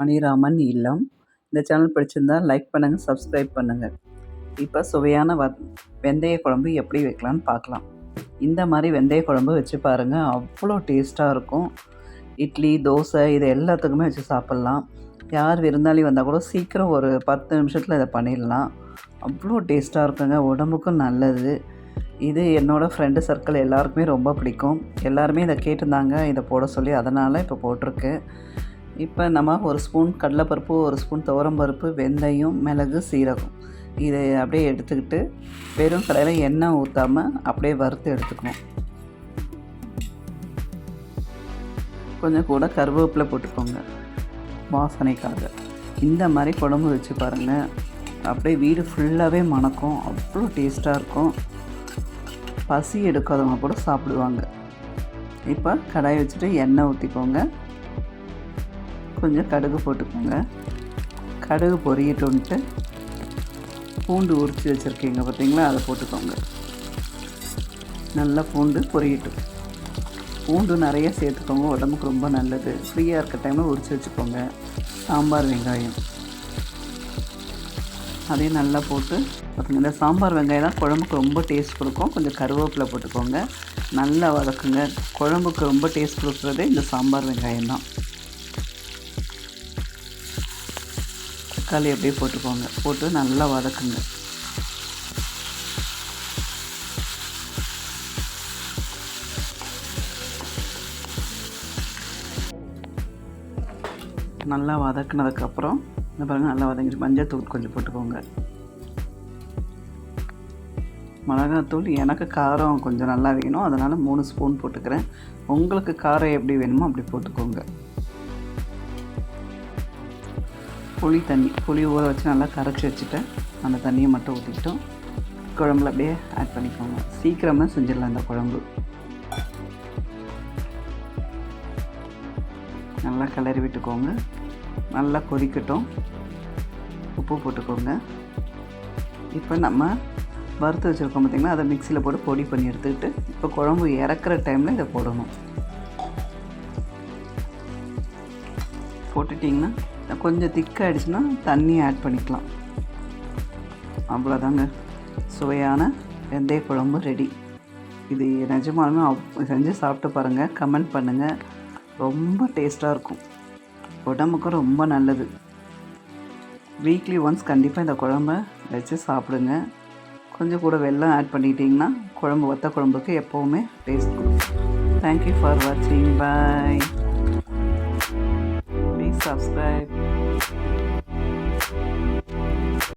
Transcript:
மணிராமன் இல்லம். இந்த சேனல் பிடிச்சிருந்தால் லைக் பண்ணுங்கள் சப்ஸ்கிரைப் பண்ணுங்கள் இப்போ சுவையான வ வெந்தய குழம்பு எப்படி வைக்கலான்னு பார்க்கலாம். இந்த மாதிரி வெந்தய குழம்பு வச்சு பாருங்கள் அவ்வளோ டேஸ்ட்டாக இருக்கும். இட்லி தோசை இது எல்லாத்துக்குமே வச்சு சாப்பிட்லாம். யார் விருந்தாளி வந்தால் கூட சீக்கிரம் ஒரு பத்து நிமிஷத்தில் இதை பண்ணிடலாம். அவ்வளோ டேஸ்ட்டாக இருக்குங்க உடம்புக்கும் நல்லது. இது என்னோடய ஃப்ரெண்டு சர்க்கிள் எல்லாருக்குமே ரொம்ப பிடிக்கும். எல்லாருமே இதை கேட்டிருந்தாங்க இதை போட சொல்லி அதனால் இப்போ போட்டிருக்கு இப்போ நம்ம ஒரு ஸ்பூன் கடலைப்பருப்பு ஒரு ஸ்பூன் துவரம்பருப்பு வெந்தயம் மிளகு சீரகம். இதை அப்படியே எடுத்துக்கிட்டு வெறும் கடையில் எண்ணெய் ஊற்றாமல் அப்படியே வறுத்து எடுத்துக்கணும் கொஞ்சம் கூட கருவேப்பிலை போட்டுக்கோங்க. வாசனைக்காக. இந்த மாதிரி குழம்பு வச்சு பாருங்கள் அப்படியே வீடு ஃபுல்லாகவே மணக்கும். அவ்வளோ டேஸ்ட்டாக இருக்கும். பசி எடுக்காதவங்க கூட சாப்பிடுவாங்க. இப்போ கடாயை வச்சுட்டு எண்ணெய் ஊற்றிக்கோங்க கொஞ்சம் கடுகு போட்டுக்கோங்க. கடுகு பொரியட்டுன்ட்டு பூண்டு உரித்து வச்சுருக்கீங்க பார்த்தீங்களா அதை போட்டுக்கோங்க. நல்லா பூண்டு பொரியட்டும். பூண்டு நிறைய சேர்த்துக்கோங்க உடம்புக்கு ரொம்ப நல்லது. ஃப்ரீயாக இருக்க டைமில் உரித்து வச்சுக்கோங்க. சாம்பார் வெங்காயம். அதையும் நல்லா போட்டு பார்த்துங்க இந்த சாம்பார் வெங்காயம் தான் குழம்புக்கு ரொம்ப டேஸ்ட் கொடுக்கும். கொஞ்சம் கருவேப்பிலை போட்டுக்கோங்க. நல்லா வதக்குங்க. குழம்புக்கு ரொம்ப டேஸ்ட் கொடுக்குறதே இந்த சாம்பார் வெங்காயம் தான். தக்காளி அப்படியே போட்டுக்கோங்க. போட்டு நல்லா வதக்குங்க. நல்லா வதக்குனதுக்கப்புறம் இந்த பாருங்கள் நல்லா வதங்கிட்டு மஞ்சள் தூள் கொஞ்சம் போட்டுக்கோங்க. மிளகாத்தூள் எனக்கு காரம் கொஞ்சம் நல்லா வேணும். அதனால் மூணு ஸ்பூன் போட்டுக்கிறேன். உங்களுக்கு காரம் எப்படி வேணுமோ அப்படி போட்டுக்கோங்க. புளி தண்ணி புளி ஊற வச்சு நல்லா கரைச்சி வச்சுட்டேன். அந்த தண்ணியை மட்டும் ஊற்றிக்கிட்டோம் குழம்புல அப்படியே ஆட் பண்ணிக்கோங்க. சீக்கிரமாக செஞ்சிடலாம் அந்த குழம்பு. நல்லா கிளறி விட்டுக்கோங்க. நல்லா கொதிக்கட்டும். உப்பு போட்டுக்கோங்க. இப்போ நம்ம வறுத்து வச்சுருக்கோம் பார்த்திங்கன்னா அதை மிக்சியில் போட்டு பொடி பண்ணி எடுத்துக்கிட்டு இப்போ குழம்பு இறக்குற டைமில் இதை போடணும். போட்டுட்டிங்கன்னா கொஞ்சம் திக்காகிடுச்சுன்னா தண்ணி ஆட் பண்ணிக்கலாம். அவ்வளோதாங்க சுவையான வெந்தய குழம்பு ரெடி இது நிஜமாலுமே செஞ்சு சாப்பிட்டு பாருங்கள் கமெண்ட் பண்ணுங்கள் ரொம்ப டேஸ்ட்டாக இருக்கும். உடம்புக்கும் ரொம்ப நல்லது. வீக்லி ஒன்ஸ் கண்டிப்பாக இந்த குழம்ப வச்சு சாப்பிடுங்க. கொஞ்சம் கூட வெள்ளம் ஆட் பண்ணிட்டீங்கன்னா குழம்பு வத்த குழம்புக்கு எப்போவுமே டேஸ்ட் கொடுக்கும். தேங்க்யூ ஃபார் வாட்சிங் பாய்